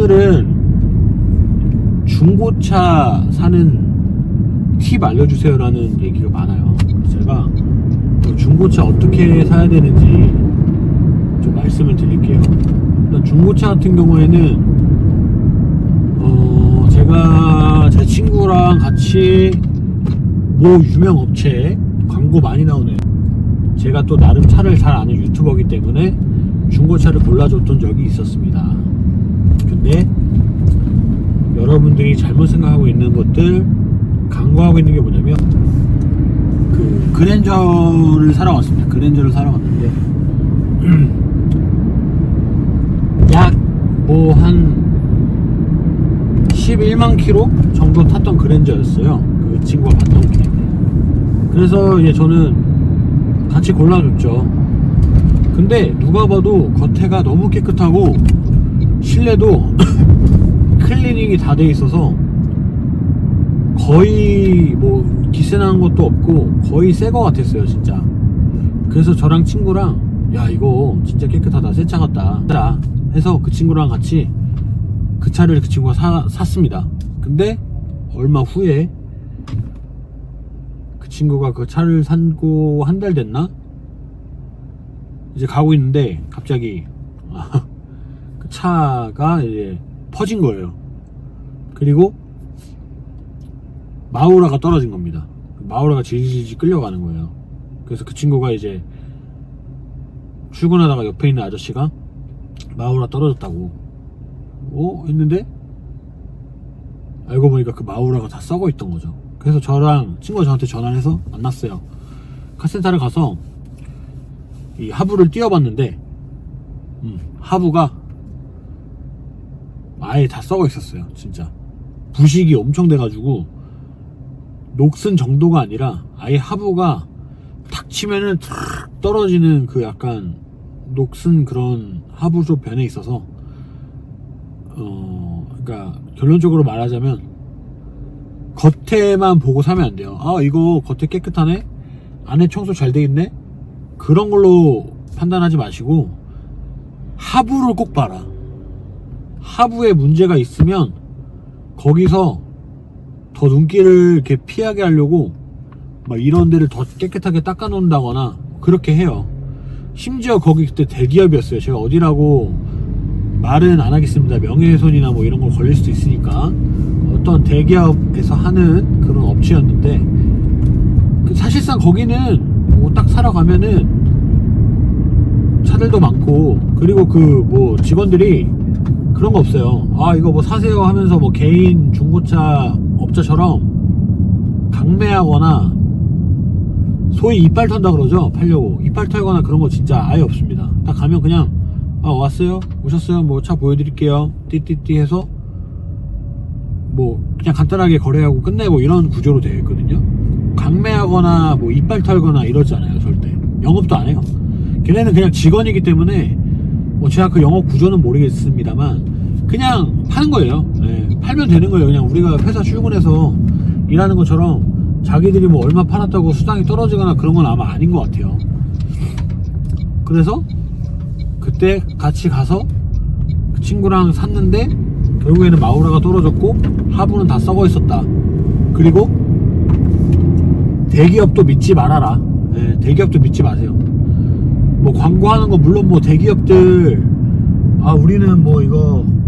오늘은 중고차 사는 팁 알려주세요라는 얘기가 많아요. 제가 그 중고차 어떻게 사야 되는지 좀 말씀을 드릴게요. 일단 중고차 같은 경우에는 어 제가 제 친구랑 같이 모 유명 업체에 광고 많이 나오는 제가 또 나름 차를 잘 아는 유튜버이기 때문에 중고차를 골라줬던 적이 있었습니다. 근데 여러분들이 잘못 생각하고 있는 것들 강구하고 있는 게 뭐냐면 그 그랜저를 사러 왔습니다. 그랜저를 사러 왔는데 약 뭐 한 11만 킬로 정도 탔던 그랜저였어요. 그 친구가 봤던 게. 그래서 이제 저는 같이 골라줬죠. 근데 누가 봐도 겉에가 너무 깨끗하고 실내도 클리닝이 다 돼 있어서 거의 뭐 기세 나는 것도 없고 거의 새 거 같았어요 진짜. 그래서 저랑 친구랑 야 이거 진짜 깨끗하다. 새 차 같다. 자, 해서 그 친구랑 같이 그 차를 그 친구가 사, 샀습니다. 근데 얼마 후에 그 친구가 그 차를 산고 한 달 됐나? 이제 가고 있는데 갑자기 그 차가 이제 퍼진 거예요. 그리고 마우라가 떨어진 겁니다. 마우라가 질질질 끌려가는 거예요. 그래서 그 친구가 이제 출근하다가 옆에 있는 아저씨가 마우라 떨어졌다고 어? 했는데 알고 보니까 그 마우라가 다 썩어 있던 거죠. 그래서 저랑 친구가 저한테 전화를 해서 만났어요. 카센터를 가서 이 하부를 띄워봤는데 음, 하부가 아예 다 썩어 있었어요 진짜. 부식이 엄청 돼가지고 녹슨 정도가 아니라 아예 하부가 탁 치면은 탁 떨어지는 그 약간 녹슨 그런 하부 쪽 변에 있어서 어 그러니까 결론적으로 말하자면 겉에만 보고 사면 안 돼요. 아 이거 겉에 깨끗하네? 안에 청소 잘 돼 있네? 그런 걸로 판단하지 마시고 하부를 꼭 봐라. 하부에 문제가 있으면 거기서 더 눈길을 이렇게 피하게 하려고 막 이런 데를 더 깨끗하게 닦아 놓는다거나 그렇게 해요. 심지어 거기 그때 대기업이었어요. 제가 어디라고 말은 안 하겠습니다. 명예훼손이나 뭐 이런 거 걸릴 수도 있으니까 어떤 대기업에서 하는 그런 업체였는데 그 사실상 거기는 뭐딱 사러 가면은 차들도 많고 그리고 그 뭐 직원들이 그런 거 없어요. 아 이거 뭐 사세요 하면서 뭐 개인 중고차 업자처럼 강매하거나 소위 이빨 턴다 그러죠 팔려고 이빨 털거나 그런 거 진짜 아예 없습니다. 딱 가면 그냥 아 왔어요 오셨어요 뭐 차 보여드릴게요 띠띠띠 해서 뭐 그냥 간단하게 거래하고 끝내고 이런 구조로 되어 있거든요. 강매하거나 뭐 이빨 털거나 이러지 않아요 절대. 영업도 안 해요. 걔네는 그냥 직원이기 때문에 뭐 제가 그 영업 구조는 모르겠습니다만 그냥 파는 거예요. 예, 팔면 되는 거예요. 그냥 우리가 회사 출근해서 일하는 것처럼 자기들이 뭐 얼마 팔았다고 수당이 떨어지거나 그런 건 아마 아닌 것 같아요. 그래서 그때 같이 가서 그 친구랑 샀는데 결국에는 마우라가 떨어졌고 하부는 다 썩어 있었다. 그리고 대기업도 믿지 말아라. 예, 대기업도 믿지 마세요. 뭐 광고하는 거 물론 뭐 대기업들 아 우리는 뭐 이거 어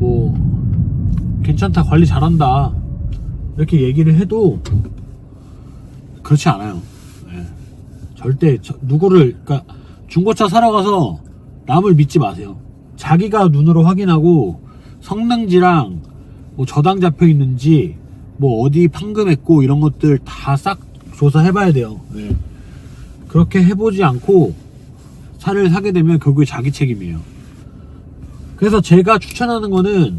뭐 괜찮다 관리 잘한다 이렇게 얘기를 해도 그렇지 않아요. 예. 절대 저- 누구를 그러니까 중고차 사러 가서 남을 믿지 마세요. 자기가 눈으로 확인하고 성능지랑 뭐 저당 잡혀 있는지 뭐 어디 판금했고 이런 것들 다 싹 조사해 봐야 돼요. 예. 그렇게 해보지 않고 차를 사게 되면 결국에 자기 책임이에요. 그래서 제가 추천하는 거는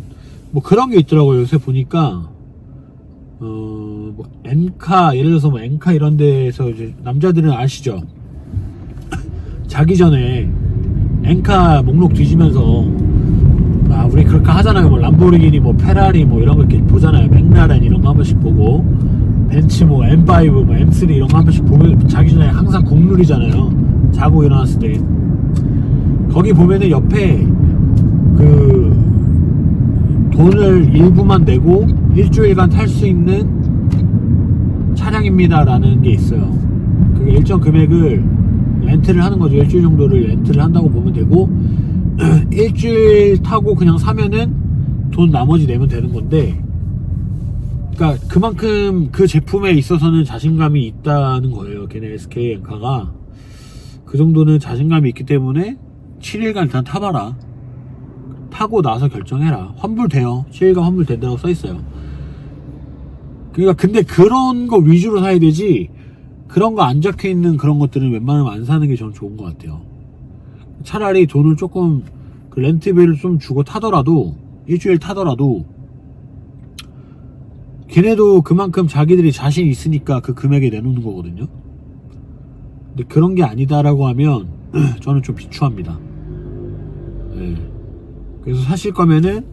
뭐 그런 게 있더라고요. 요새 보니까 어, 뭐 엔카 예를 들어서 뭐 엔카 이런 데서 이제 남자들은 아시죠? 자기 전에 엔카 목록 뒤지면서 아 우리 그렇게 하잖아요. 뭐 람보르기니 뭐 페라리 뭐 이런 거 이렇게 보잖아요. 맥라렌 이런 거 한 번씩 보고 벤츠 뭐 M5 뭐 M3 이런 거 한 번씩 보면 자기 전에 항상 국룰이잖아요. 자고 일어났을 때 거기 보면은 옆에 그 돈을 일부만 내고 일주일간 탈 수 있는 차량입니다라는 게 있어요. 그게 일정 금액을 렌트를 하는 거죠. 일주일 정도를 렌트를 한다고 보면 되고 일주일 타고 그냥 사면은 돈 나머지 내면 되는 건데 그러니까 그만큼 그 제품에 있어서는 자신감이 있다는 거예요. 걔네 SK 엔카가 그 정도는 자신감이 있기 때문에 7일간 일단 타봐라. 타고 나서 결정해라. 환불돼요. 7일간 환불된다고 써 있어요. 그러니까 근데 그런 거 위주로 사야 되지. 그런 거 안 적혀 있는 그런 것들은 웬만하면 안 사는 게 저는 좋은 것 같아요. 차라리 돈을 조금 그 렌트비를 좀 주고 타더라도 일주일 타더라도 걔네도 그만큼 자기들이 자신 있으니까 그 금액에 내놓는 거거든요. 근데 그런 게 아니다라고 하면 저는 좀 비추합니다. 예. 그래서 사실 거면은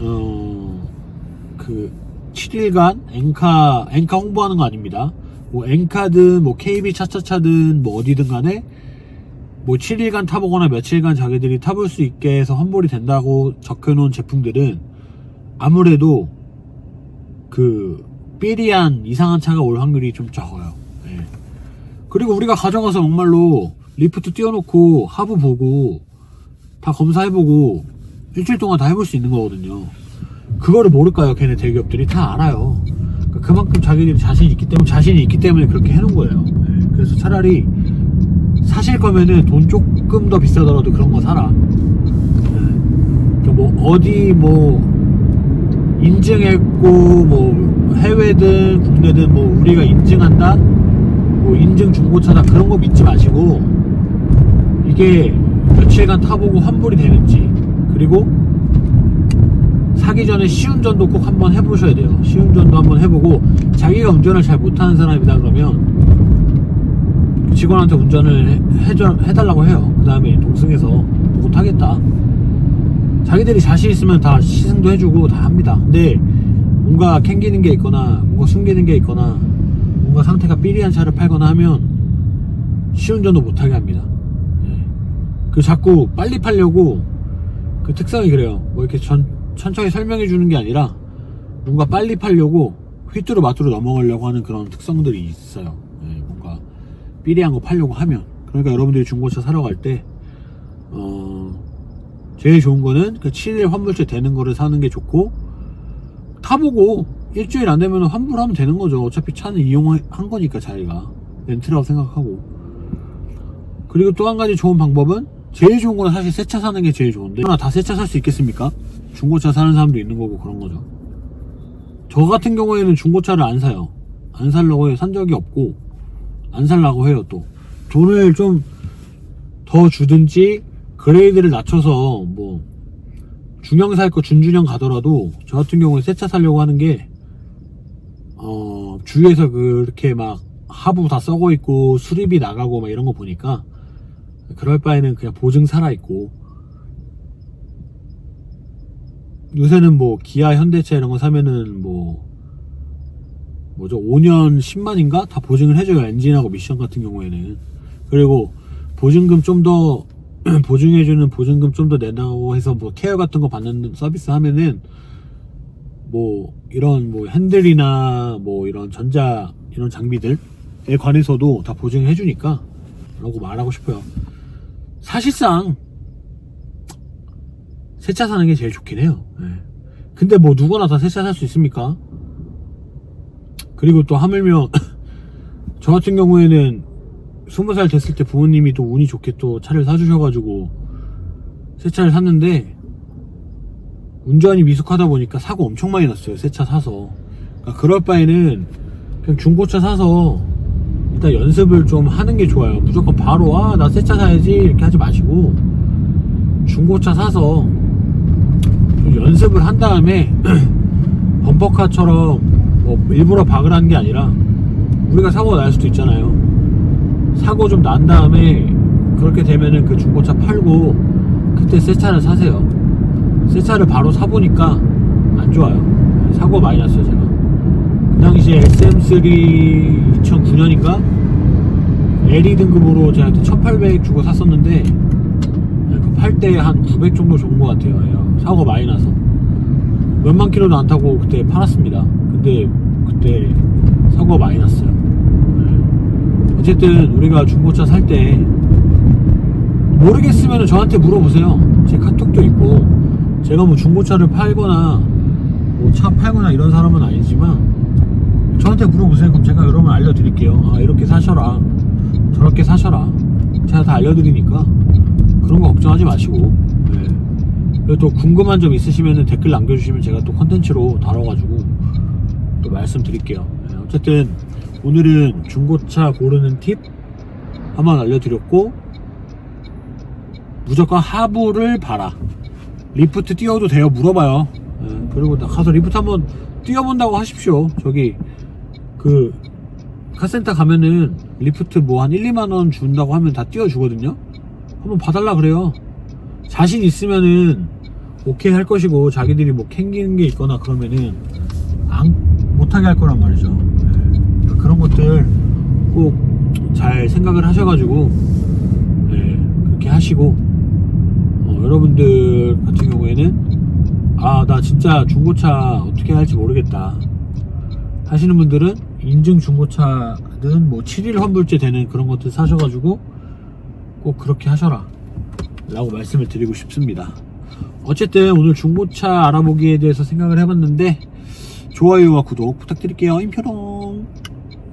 어그 7일간 엔카 엔카 홍보하는 거 아닙니다. 뭐 엔카든 뭐 KB 차차차든 뭐 어디든 간에 뭐 7일간 타보거나 며칠간 자기들이 타볼 수 있게 해서 환불이 된다고 적혀놓은 제품들은 아무래도 그 삐리한 이상한 차가 올 확률이 좀 적어요. 예. 그리고 우리가 가져가서 정말로 리프트 띄워놓고 하부 보고 다 검사해보고 일주일 동안 다 해볼 수 있는 거거든요. 그거를 모를까요? 걔네 대기업들이 다 알아요. 그러니까 그만큼 자기들이 자신이 있기 때문에 자신이 있기 때문에 그렇게 해놓은 거예요. 예. 그래서 차라리 사실 거면은 돈 조금 더 비싸더라도 그런 거 사라. 예. 그러니까 뭐 어디 뭐 인증했고 뭐 해외든 국내든 뭐 우리가 인증한다 뭐 인증 중고차다 그런 거 믿지 마시고 이게 며칠간 타보고 환불이 되는지 그리고 사기 전에 시운전도 꼭 한번 해보셔야 돼요 시운전도 한번 해보고 자기가 운전을 잘 못하는 사람이다 그러면 직원한테 운전을 해달라고 해요 그 다음에 동승해서 못하겠다 자기들이 자신 있으면 다 시승도 해주고 다 합니다. 근데 뭔가 캥기는 게 있거나 뭔가 숨기는 게 있거나 뭔가 상태가 삐리한 차를 팔거나 하면 시운전도 못하게 합니다. 예. 그 자꾸 빨리 팔려고 그 특성이 그래요. 뭐 이렇게 천, 천천히 설명해 주는 게 아니라 뭔가 빨리 팔려고 휘뚜루 마뚜루 넘어가려고 하는 그런 특성들이 있어요. 예, 뭔가 삐리한 거 팔려고 하면 그러니까 여러분들이 중고차 사러 갈 때 어, 제일 좋은 거는 그 7일 환불제 되는 거를 사는 게 좋고 타보고 일주일 안 되면 환불하면 되는 거죠 어차피 차는 이용한 거니까 자기가 렌트라고 생각하고 그리고 또 한 가지 좋은 방법은 제일 좋은 거는 사실 새 차 사는 게 제일 좋은데 하나 다 새 차 살 수 있겠습니까? 중고차 사는 사람도 있는 거고 그런 거죠. 저 같은 경우에는 중고차를 안 사요. 안 살려고 해요. 산 적이 없고 안 살라고 해요 또. 돈을 좀 더 주든지 그레이드를 낮춰서 뭐 중형 살 거 준준형 가더라도 저 같은 경우에 새 차 살려고 하는 게 어, 주위에서 그렇게 막 하부 다 썩어 있고 수리비 나가고 막 이런 거 보니까 그럴 바에는 그냥 보증 살아 있고. 요새는 뭐 기아 현대차 이런 거 사면은 뭐 뭐죠? 5년 10만인가? 다 보증을 해줘요 엔진하고 미션 같은 경우에는. 그리고 보증금 좀 더 보증해주는 보증금 좀 더 내라고 해서 뭐 케어 같은 거 받는 서비스 하면은 뭐 이런 뭐 핸들이나 뭐 이런 전자 이런 장비들에 관해서도 다 보증해 주니까 라고 말하고 싶어요 사실상 새 차 사는 게 제일 좋긴 해요. 예. 근데 뭐 누구나 다 새 차 살 수 있습니까? 그리고 또 하물며 저 같은 경우에는 스무 살 됐을 때 부모님이 또 운이 좋게 또 차를 사주셔가지고 새 차를 샀는데 운전이 미숙하다 보니까 사고 엄청 많이 났어요 새 차 사서. 그러니까 그럴 바에는 그냥 중고차 사서 일단 연습을 좀 하는 게 좋아요. 무조건 바로 아 나 새 차 사야지 이렇게 하지 마시고 중고차 사서 좀 연습을 한 다음에 범퍼카처럼 뭐 일부러 박으라는 게 아니라 우리가 사고가 날 수도 있잖아요. 사고 좀 난 다음에 그렇게 되면은 그 중고차 팔고 그때 새 차를 사세요. 새 차를 바로 사보니까 안 좋아요. 사고 많이 났어요 제가 그 당시에 SM3 2009년인가 LE 등급으로 제가 그때 1800 주고 샀었는데 그 팔 때 한 900 정도 좋은 것 같아요. 예, 사고 많이 나서. 몇만 킬로도 안 타고 그때 팔았습니다. 근데 그때 사고가 많이 났어요. 예. 어쨌든 우리가 중고차 살 때 모르겠으면 저한테 물어보세요. 제 카톡도 있고 제가 뭐 중고차를 팔거나 뭐 차 팔거나 이런 사람은 아니지만 저한테 물어보세요. 그럼 제가 여러분 알려드릴게요. 아 이렇게 사셔라. 저렇게 사셔라. 제가 다 알려드리니까 그런 거 걱정하지 마시고 예. 그리고 또 궁금한 점 있으시면 댓글 남겨주시면 제가 또 컨텐츠로 다뤄가지고 또 말씀드릴게요. 예, 어쨌든 오늘은 중고차 고르는 팁 한번 알려드렸고 무조건 하부를 봐라. 리프트 띄워도 돼요? 물어봐요. 예, 그리고 나 가서 리프트 한번 띄워본다고 하십시오. 저기 그 카센터 가면은 리프트 뭐 한 1, 2만 원 준다고 하면 다 띄워주거든요. 한번 봐달라 그래요. 자신 있으면은 오케이 할 것이고 자기들이 뭐 캥기는 게 있거나 그러면은 안 못하게 할 거란 말이죠. 예. 그런 것들 꼭 잘 생각을 하셔가지고 예, 그렇게 하시고 어, 여러분들 같은 경우에는 아 나 진짜 중고차 어떻게 할지 모르겠다 하시는 분들은 인증 중고차든 뭐 7일 환불제 되는 그런 것들 사셔가지고 꼭 그렇게 하셔라. 라고 말씀을 드리고 싶습니다. 어쨌든 오늘 중고차 알아보기에 대해서 생각을 해봤는데 좋아요와 구독 부탁드릴게요. 인표롱